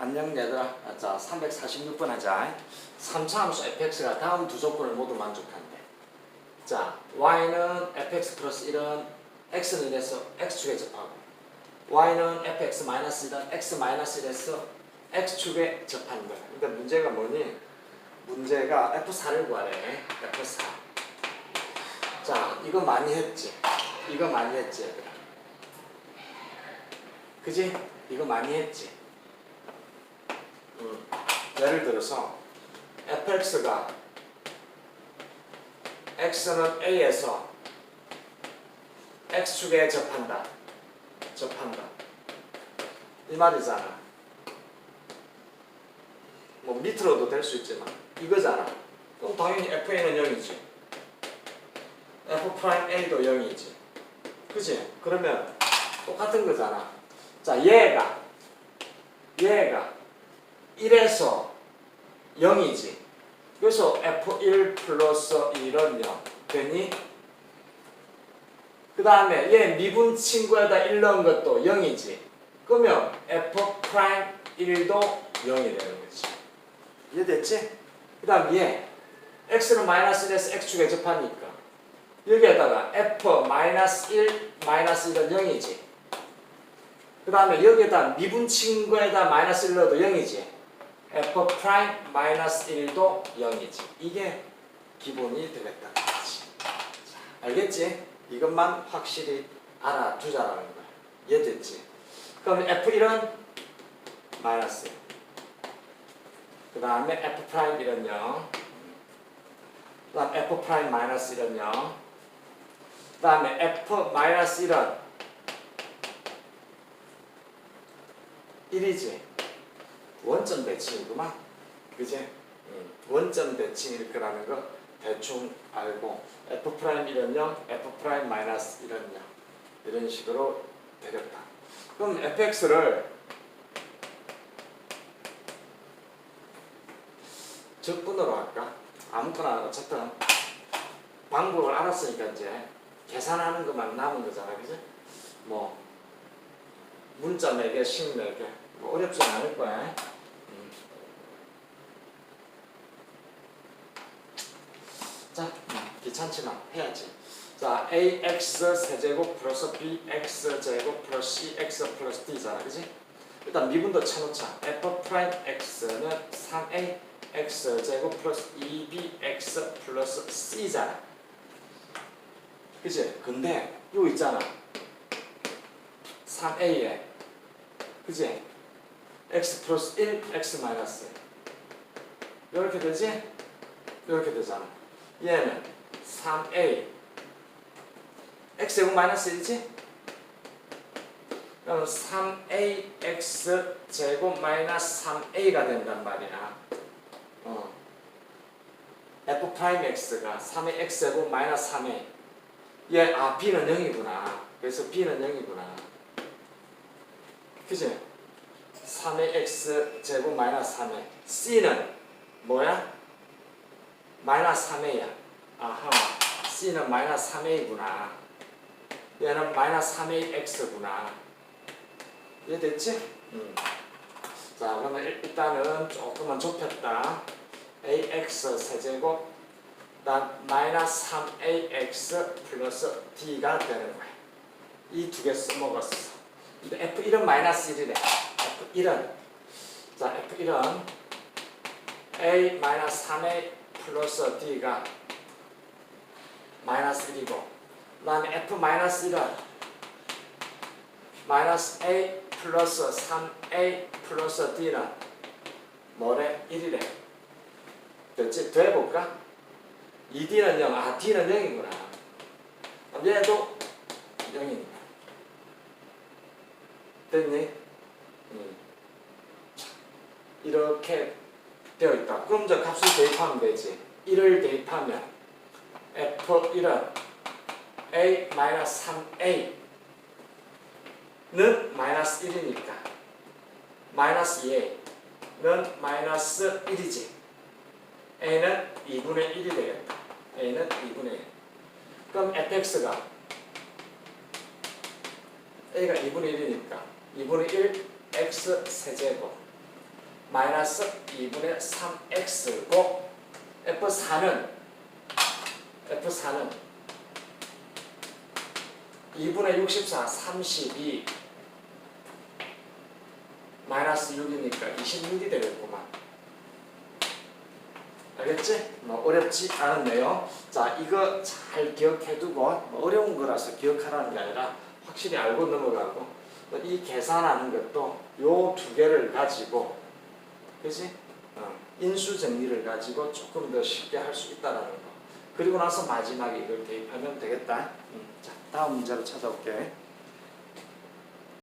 안녕 얘들아. 아, 자, 346번 하자. 3차 함수 fx가 다음 두 조건을 모두 만족한대. 자, y는 fx 플러스 1은 x는 1에서 x축에 접하고 y는 fx 마이너스 1은 x 마이너스 1에서 x축에 접하는 거야. 근데 문제가 뭐니? 문제가 f4를 구하래. f4. 자, 이거 많이 했지. 이거 많이 했지, 얘들아. 그지? 이거 많이 했지. 음, 예를 들어서 fx가 x는 a에서 x축에 접한다. 접한다. 이 말이잖아. 뭐 밑으로도 될 수 있지만 이거잖아. 그럼 당연히 fa는 0이지. f'a도 0이지. 그지? 그러면 똑같은 거잖아. 자, 얘가 얘가 1에서 0이지. 그래서 f1 플러스 1은 0 되니 그 다음에 얘 미분 친구에다 1 넣은 것도 0이지. 그러면 f'1도 0이 되는 거지. 이해됐지? 그 다음 얘 x는 마이너스 1에서 x축에 접하니까 여기에다가 f 마이너스 1 마이너스 1은 0이지. 그 다음에 여기에다 미분 친구에다 마이너스 1 넣어도 0이지. F 프라임 마이너스 1도 0이지. 이게 기본이 되겠다. 알겠지? 이것만 확실히 알아두자라는 거야. 이해됐지? 그럼 f1은 마이너스 1. 그 다음에 f 프라임 1은 0. 그 다음 f 프라임 마이너스 1은 0. 그 다음에 f 마이너스 1은 1이지. 원점 대칭이구만. 그지? 음, 원점 대칭일 거라는 거 대충 알고 f 프라임 1은 0, f 프라임 마이너스 1은 0 이런 식으로 되겠다. 그럼 fx를 적분으로 할까? 아무거나 어쨌든 방법을 알았으니까 이제 계산하는 것만 남은 거잖아, 그지? 뭐 문자 4개, 식 4개 뭐 어렵지 않을 거야. 음. 자, 음, 귀찮지만 해야지. 자, ax 세제곱 플러스 bx 제곱 플러스 cx 플러스 d잖아, 그지? 일단 미분도 쳐놓자. f 프라임 x는 3a x 제곱 플러스 2bx 플러스 c잖아. 그지? 근데 요 있잖아. 3a에 그지? X 플러스 1, x 마이너스 이렇게 되지? 이렇게 되잖아. 얘는 3a x 제곱 마이너스 1이지? 그럼 3ax 제곱 마이너스 3a가 된단 말이야. 어. f 프라임 x가 3의 x 제곱 마이너스 3a 얘, 아, b는 0이구나. 그래서 b는 0이구나. 그지? 3의 x 제곱 마이너스 3의 c는 뭐야? 마이너스 3a야. 아하, c는 마이너스 3a구나. 얘는 마이너스 3a x구나. 이해됐지? 음. 자, 그러면 일- 일단은 조금만 좁혔다. ax 세제곱 난 마이너스 3ax 플러스 d가 되는 거야. 이 두 개 써먹었어. 근데 F1은 마이너스 1이래. F1은 자 F1은 A 마이너스 3A 플러스 D가 마이너스 1이고 그 다음에 F 마이너스 1은 마이너스 A 플러스 3A 플러스 D는 뭐래? 1이래. 됐지? 돼볼까? 2D는 0, 아 D는 0이구나. 그럼 얘도 0이니까. 됐니? 음. 자, 이렇게 되어 있다. 그럼 저 값을 대입하면 되지. 1을 대입하면 F1은 A-3A는 마이너스 1이니까 마이너스 2A는 마이너스 1이지. A는 2분의 1이 되겠다. A는 2분의 1. 그럼 fx가 A가 2분의 1이니까 2분의 1 x 세제곱 마이너스 2분의 3x고 F4는 F4는 2분의 64, 32 마이너스 6이니까 26이 되겠구만. 알겠지? 뭐 어렵지 않은데요. 자, 이거 잘 기억해두고 뭐 어려운 거라서 기억하라는 게 아니라 확실히 알고 넘어가고 뭐 이 계산하는 것도 요 두 개를 가지고 그지? 어, 인수 정리를 가지고 조금 더 쉽게 할 수 있다라는 거. 그리고 나서 마지막에 이걸 대입하면 되겠다. 음, 자, 다음 문제로 찾아올게.